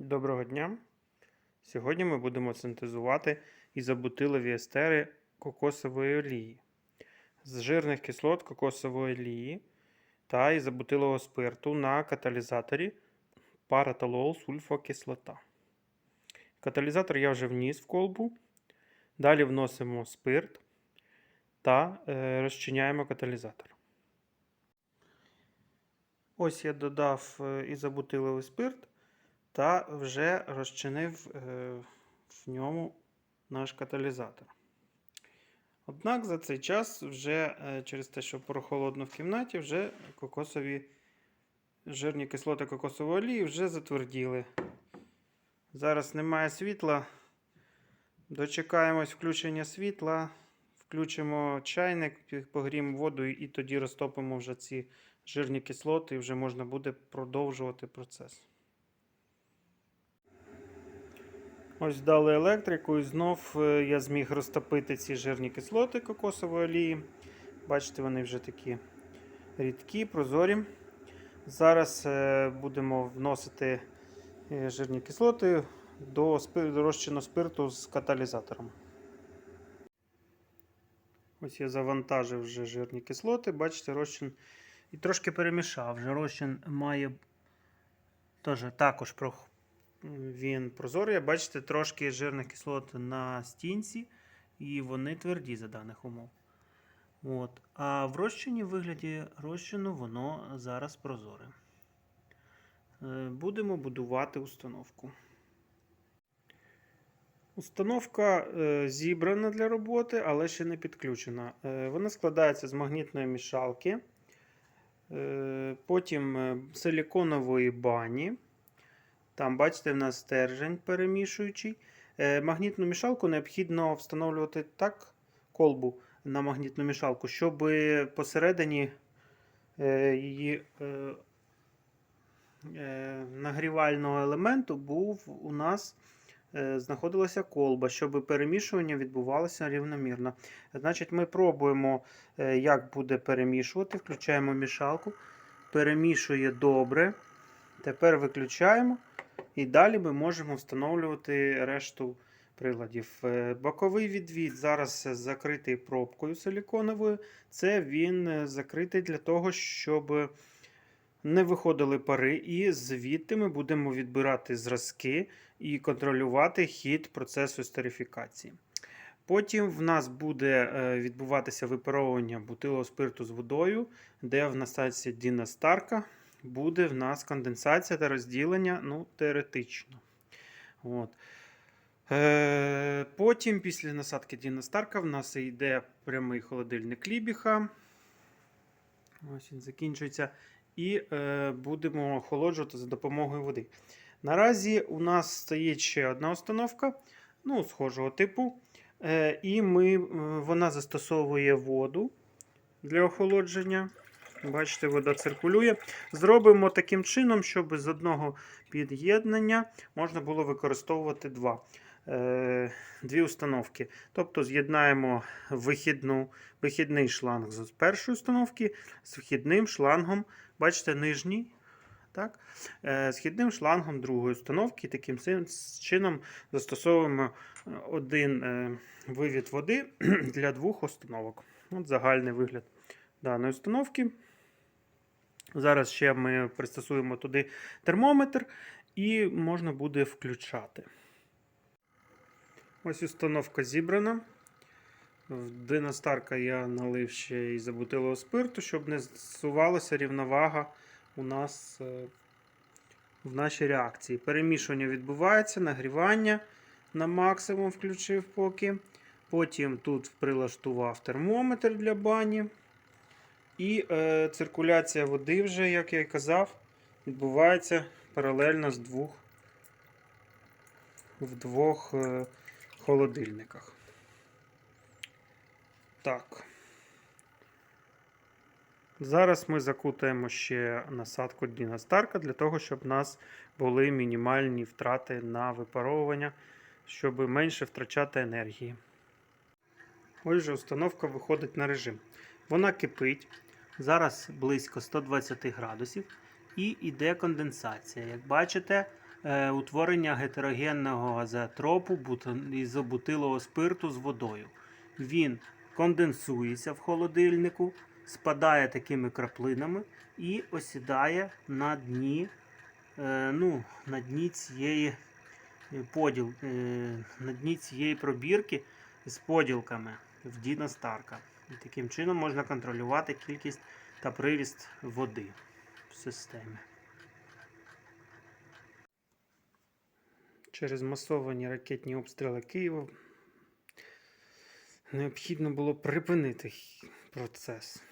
Доброго дня! Сьогодні ми будемо синтезувати ізобутилові естери кокосової олії з жирних кислот кокосової олії та ізобутилового спирту на каталізаторі паратолол сульфокислота. Каталізатор я вже вніс в колбу. Далі вносимо спирт та е, розчиняємо каталізатор. Ось я додав е, ізобутиловий спирт та вже розчинив е, в ньому наш каталізатор. Однак за цей час, вже е, через те, що прохолодно в кімнаті, вже кокосові жирні кислоти кокосової олії вже затверділи. Зараз немає світла. Дочекаємось включення світла, включимо чайник, погріємо воду і тоді розтопимо вже ці жирні кислоти, і вже можна буде продовжувати процес. Ось дали електрику, і знов е, я зміг розтопити ці жирні кислоти кокосової олії. Бачите, вони вже такі рідкі, прозорі. Зараз е, будемо вносити е, жирні кислоти до розчину спирту з каталізатором. Ось я завантажив вже жирні кислоти. Бачите, розчин і трошки перемішав. Вже розчин має теж також він прозорий. Бачите, трошки жирних кислот на стінці, і вони тверді за даних умов. От. А в розчині в вигляді розчину воно зараз прозоре. Е, Будемо будувати установку. Установка е, зібрана для роботи, але ще не підключена. Е, Вона складається з магнітної мішалки, потім силіконової бані. Там, бачите, в нас стержень перемішуючий. Е, Магнітну мішалку необхідно встановлювати так колбу на магнітну мішалку, щоб посередині е, її е, нагрівального елементу був у нас знаходилася колба, щоб перемішування відбувалося рівномірно. Значить, ми пробуємо, як буде перемішувати. Включаємо мішалку, перемішує добре. Тепер виключаємо. І далі ми можемо встановлювати решту приладів. Е, Боковий відвід зараз закритий пробкою силіконовою. Це він е, закритий для того, щоб не виходили пари, і звідти ми будемо відбирати зразки і контролювати хід процесу стерифікації. Потім в нас буде е, відбуватися випаровування бутилого спирту з водою, де в насадці Діна Старка буде в нас конденсація та розділення, ну, теоретично. От. Е, потім, після насадки Діна Старка, в нас йде прямий холодильник Лібіха. Ось він закінчується. І е, будемо охолоджувати за допомогою води. Наразі у нас стоїть ще одна установка, ну, схожого типу. Е, і ми, е, вона застосовує воду для охолодження. Бачите, вода циркулює. Зробимо таким чином, щоб з одного під'єднання можна було використовувати два. Е, Дві установки. Тобто з'єднаємо вихідну, вихідний шланг з першої установки з вхідним шлангом, бачите, нижній. Так? Е, З вхідним шлангом другої установки. Таким чином застосовуємо е, один вивід води для двох установок. От загальний вигляд даної установки. Зараз ще ми пристосуємо туди термометр і можна буде включати. Ось установка зібрана. В диностарка я налив ще і забутилого спирту, щоб не зсувалася рівновага у нас е, в нашій реакції. Перемішування відбувається, нагрівання на максимум включив поки. Потім тут прилаштував термометр для бані. І е, циркуляція води вже, як я і казав, відбувається паралельно з двох в двох е, холодильниках. Так. Зараз ми закутаємо ще насадку Діна Старка для того, щоб у нас були мінімальні втрати на випаровування, щоб менше втрачати енергії. Ось же установка виходить на режим. Вона кипить. Зараз близько 120 градусів і йде конденсація. Як бачите, е, утворення гетерогенного газеотропу бутан- ізобутилового спирту з водою. Він конденсується в холодильнику, спадає такими краплинами і осідає на дні, е, ну, на дні цієї е, поділ, на дні цієї пробірки з поділками в Діна Старка. І таким чином можна контролювати кількість та приріст води в системі. Через масовані ракетні обстріли Києва необхідно було припинити процес.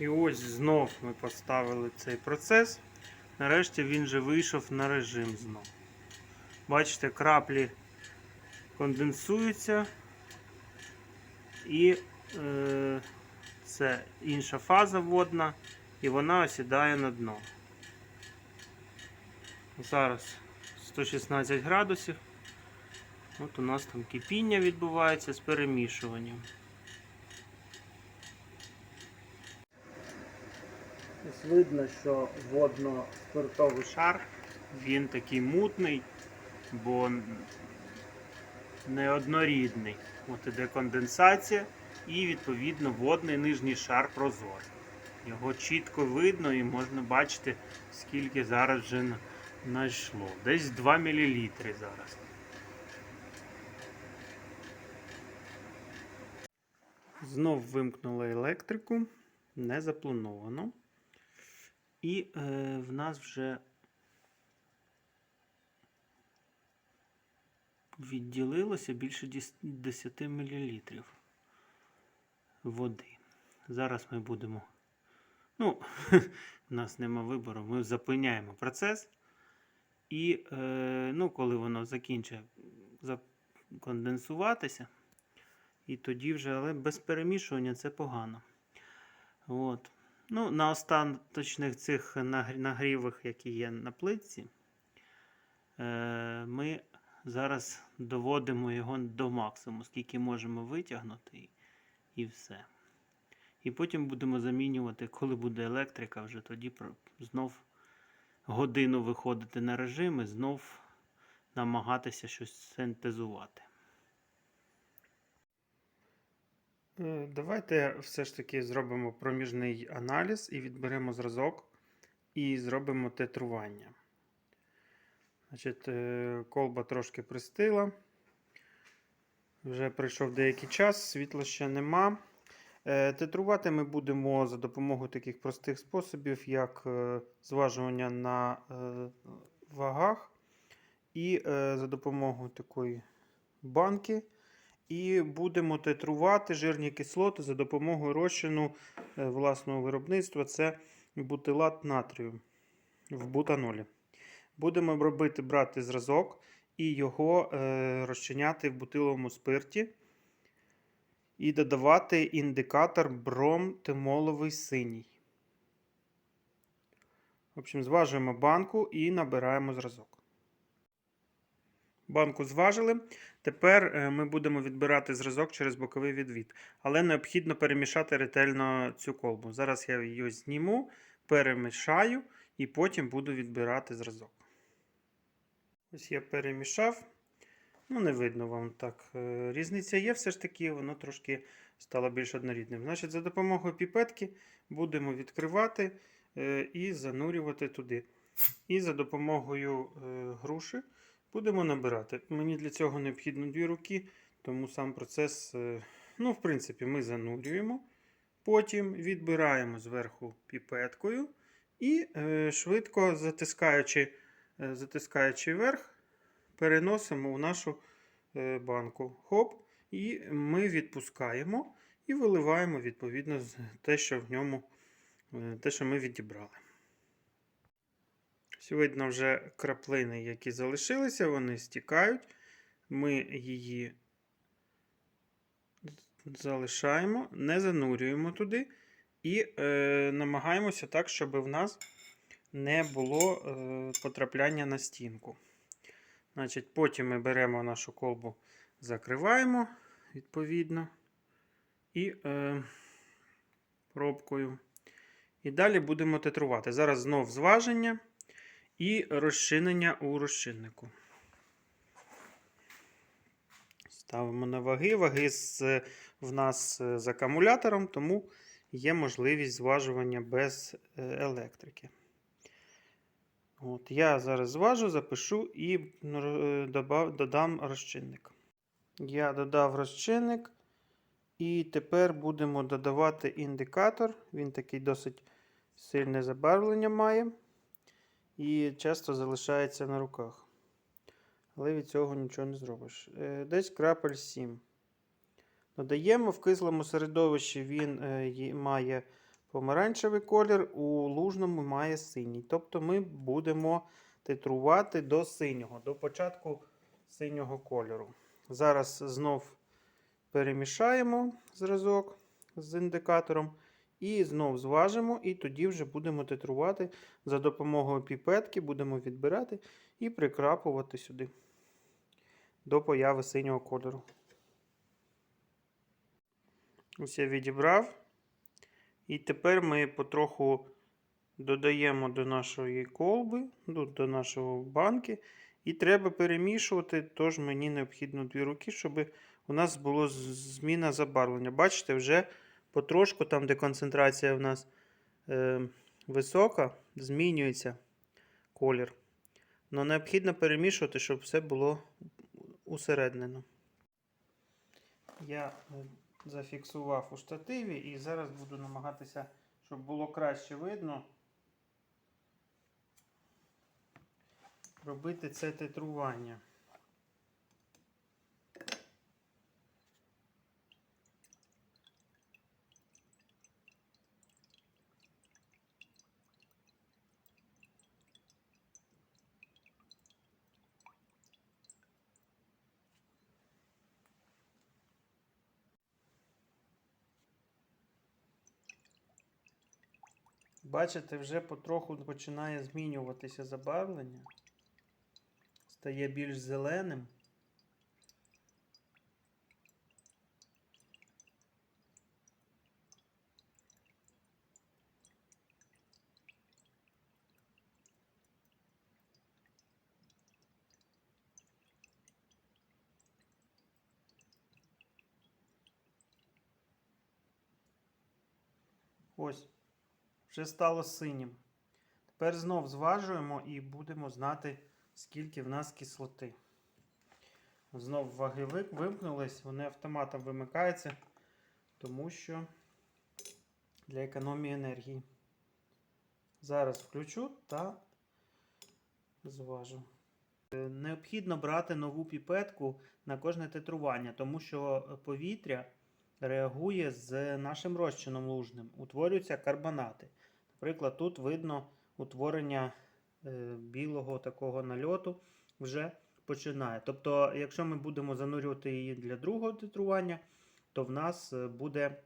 І ось знов ми поставили цей процес. Нарешті він вже вийшов на режим знов. Бачите, краплі конденсуються. І е, це інша фаза водна, і вона осідає на дно. Зараз 116 градусів. От у нас там кипіння відбувається з перемішуванням. Ось видно, що водно-спиртовий шар, він такий мутний, бо неоднорідний. От іде конденсація і відповідно водний нижній шар прозорий. Його чітко видно і можна бачити, скільки зараз вже на- найшло. Десь 2 мл зараз. Знов вимкнули електрику, не заплановано. І е, в нас вже відділилося більше 10 мл води. Зараз ми будемо. Ну, у нас нема вибору, ми зупиняємо процес. І е, ну, коли воно закінчить конденсуватися, і тоді вже, але без перемішування це погано. От. Ну, на остаточних цих нагрівах, які є на плитці, е, ми зараз доводимо його до максимуму, скільки можемо витягнути, і, все. І потім будемо замінювати, коли буде електрика, вже тоді знов годину виходити на режим і знов намагатися щось синтезувати. Е, Давайте все ж таки зробимо проміжний аналіз і відберемо зразок і зробимо тетрування. Значить, е, колба трошки пристила. Вже пройшов деякий час, світла ще нема. Е, Тетрувати ми будемо за допомогою таких простих способів, як е, зважування на вагах, і за допомогою такої банки. І будемо тетрувати жирні кислоти за допомогою розчину власного виробництва. Це бутилат натрію в бутанолі. Будемо робити брати зразок і його е, розчиняти в бутиловому спирті. І додавати індикатор бром тимоловий синій. В общем, зважуємо банку і набираємо зразок. Банку зважили. Тепер е, ми будемо відбирати зразок через боковий відвід. Але необхідно перемішати ретельно цю колбу. Зараз я її зніму, перемішаю і потім буду відбирати зразок. Ось я перемішав. Ну, не видно вам так. Е, Різниця є, все ж таки, воно трошки стало більш однорідним. Значить, за допомогою піпетки будемо відкривати е, і занурювати туди. І за допомогою е, груші будемо набирати. Мені для цього необхідно дві руки, тому сам процес, ну, в принципі, ми занурюємо. Потім відбираємо зверху піпеткою і швидко затискаючи, затискаючи вверх, переносимо в нашу е, банку. Хоп, і ми відпускаємо і виливаємо відповідно те, що в ньому, е, те, що ми відібрали. Видно вже краплини, які залишилися, вони стікають. Ми її залишаємо, не занурюємо туди і е, намагаємося так, щоб в нас не було е, потрапляння на стінку. Значить, Потім ми беремо нашу колбу, закриваємо відповідно і е, пробкою. І далі будемо титрувати. Зараз знов зваження і розчинення у розчиннику. Ставимо на ваги. Ваги з, в нас е, з акумулятором, тому є можливість зважування без е, електрики. От, я зараз зважу, запишу і е, добав, додам розчинник. Я додав розчинник. І тепер будемо додавати індикатор. Він такий досить сильне забарвлення має. І часто залишається на руках. Але від цього нічого не зробиш. Е, Десь крапель 7. Додаємо в кислому середовищі він е, має помаранчевий колір, у лужному має синій. Тобто ми будемо титрувати до синього, до початку синього кольору. Зараз знов перемішаємо зразок з індикатором і знов зважимо, і тоді вже будемо титрувати за допомогою піпетки, будемо відбирати і прикрапувати сюди до появи синього кольору. Я відібрав. І тепер ми потроху додаємо до нашої колби, ну, до нашого банки. І треба перемішувати, тож мені необхідно дві руки, щоб у нас було з- зміна забарвлення. Бачите, вже потрошку, там, де концентрація в нас е, висока, змінюється колір. Но необхідно перемішувати, щоб все було усереднено. Я е, зафіксував у штативі і зараз буду намагатися, щоб було краще видно. Робити це титрування. Бачите, вже потроху починає змінюватися забарвлення. Стає більш зеленим. Ось, вже стало синім. Тепер знов зважуємо і будемо знати, скільки в нас кислоти. Знов ваги вимкнулись, вони автоматом вимикаються, тому що для економії енергії. Зараз включу та зважу. Е, Необхідно брати нову піпетку на кожне титрування, тому що повітря реагує з нашим розчином лужним. Утворюються карбонати. Наприклад, тут видно утворення е, білого такого нальоту вже починає. Тобто, якщо ми будемо занурювати її для другого титрування, то в нас е, буде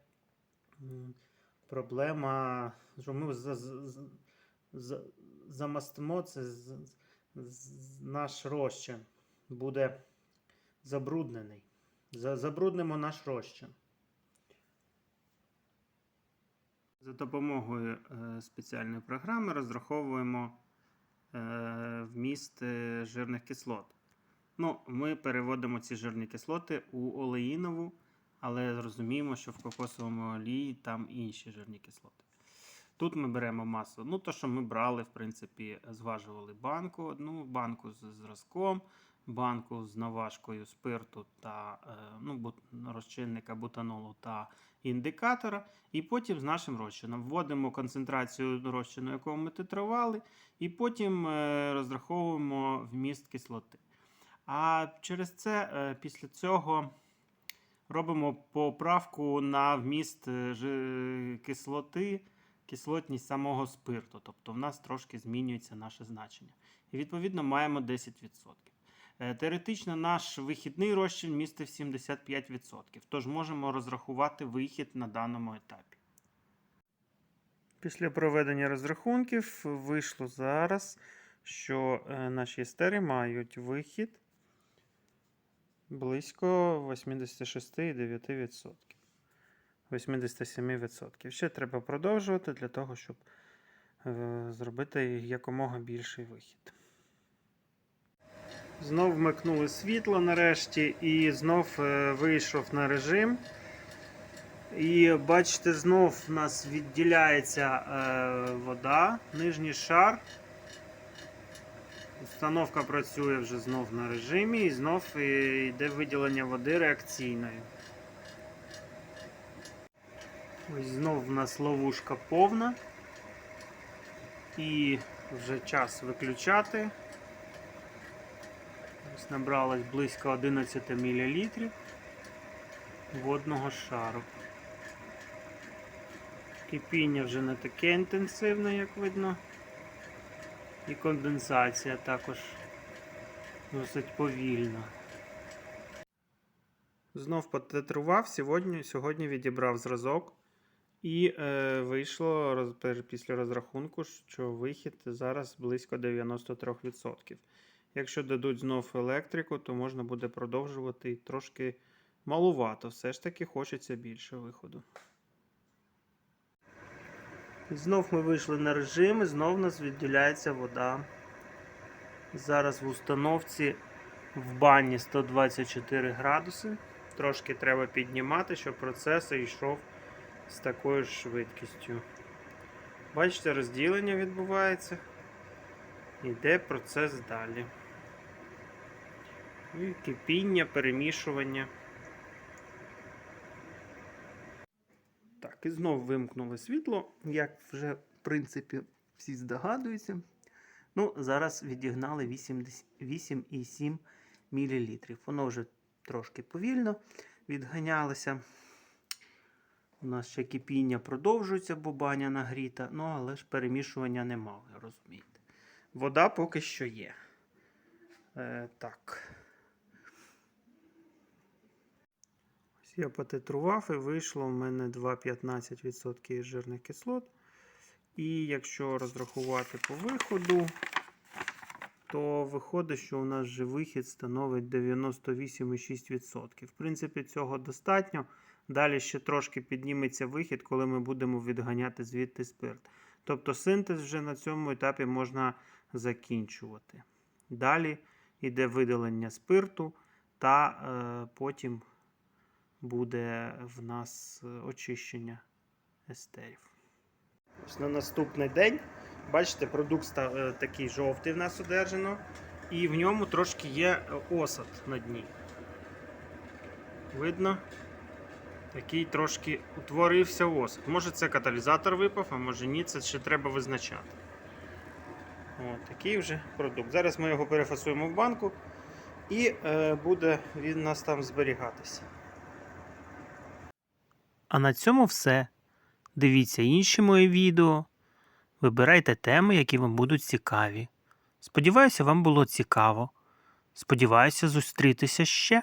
проблема, що ми за- за- за- за- замастимо це наш розчин буде забруднений. За- Забруднимо наш розчин. За допомогою е, спеціальної програми розраховуємо е, вміст е, жирних кислот. Ну, ми переводимо ці жирні кислоти у олеїнову, але розуміємо, що в кокосовому олії там інші жирні кислоти. Тут ми беремо масу. Ну, то, що ми брали, в принципі, зважували банку, одну банку з зразком, банку з наважкою спирту та е, ну, розчинника бутанолу та індикатора. І потім з нашим розчином вводимо концентрацію розчину, якого ми титрували, і потім е, розраховуємо вміст кислоти. А через це е, після цього робимо поправку на вміст кислоти, кислотність самого спирту. Тобто в нас трошки змінюється наше значення. І відповідно маємо 10%. Е, Теоретично наш вихідний розчин містив 75%, тож можемо розрахувати вихід на даному етапі. Після проведення розрахунків вийшло зараз, що е, наші естери мають вихід близько 86,9%. 87%. Ще треба продовжувати для того, щоб е, зробити якомога більший вихід. Знов вмикнули світло нарешті і знов е, вийшов на режим. І бачите, знов в нас відділяється е, вода, нижній шар. Установка працює вже знов на режимі і знов е, йде виділення води реакційною. Ось знов в нас ловушка повна. І вже час виключати. Ось набралось близько 11 мл водного шару. Кипіння вже не таке інтенсивне, як видно. І конденсація також досить повільна. Знов потитрував, сьогодні, сьогодні відібрав зразок. І е, вийшло роз, після розрахунку, що вихід зараз близько 93%. Якщо дадуть знов електрику, то можна буде продовжувати трошки малувато. Все ж таки хочеться більше виходу. Знов ми вийшли на режим, і знов нас відділяється вода. Зараз в установці в бані 124 градуси. Трошки треба піднімати, щоб процес йшов з такою ж швидкістю. Бачите, розділення відбувається. Йде процес далі. І кипіння, перемішування. Так, і знов вимкнули світло, як вже, в принципі, всі здогадуються. Ну, зараз відігнали 8,7 мл. Воно вже трошки повільно відганялося. У нас ще кипіння продовжується, бо баня нагріта, ну але ж перемішування нема, ви розумієте. Вода поки що є. Е, так. Я потитрував і вийшло в мене 2,15% жирних кислот. І якщо розрахувати по виходу, то виходить, що у нас же вихід становить 98,6%. В принципі, цього достатньо. Далі ще трошки підніметься вихід, коли ми будемо відганяти звідти спирт. Тобто синтез вже на цьому етапі можна закінчувати. Далі йде видалення спирту, та е, потім буде в нас е, очищення естерів. На наступний день, бачите, продукт е, такий жовтий в нас одержано, і в ньому трошки є е, осад на дні. Видно? Такий трошки утворився осад. Може це каталізатор випав, а може ні, це ще треба визначати. От, такий вже продукт. Зараз ми його перефасуємо в банку і е, буде він у нас там зберігатися. А на цьому все. Дивіться інші мої відео. Вибирайте теми, які вам будуть цікаві. Сподіваюся, вам було цікаво. Сподіваюся зустрітися ще.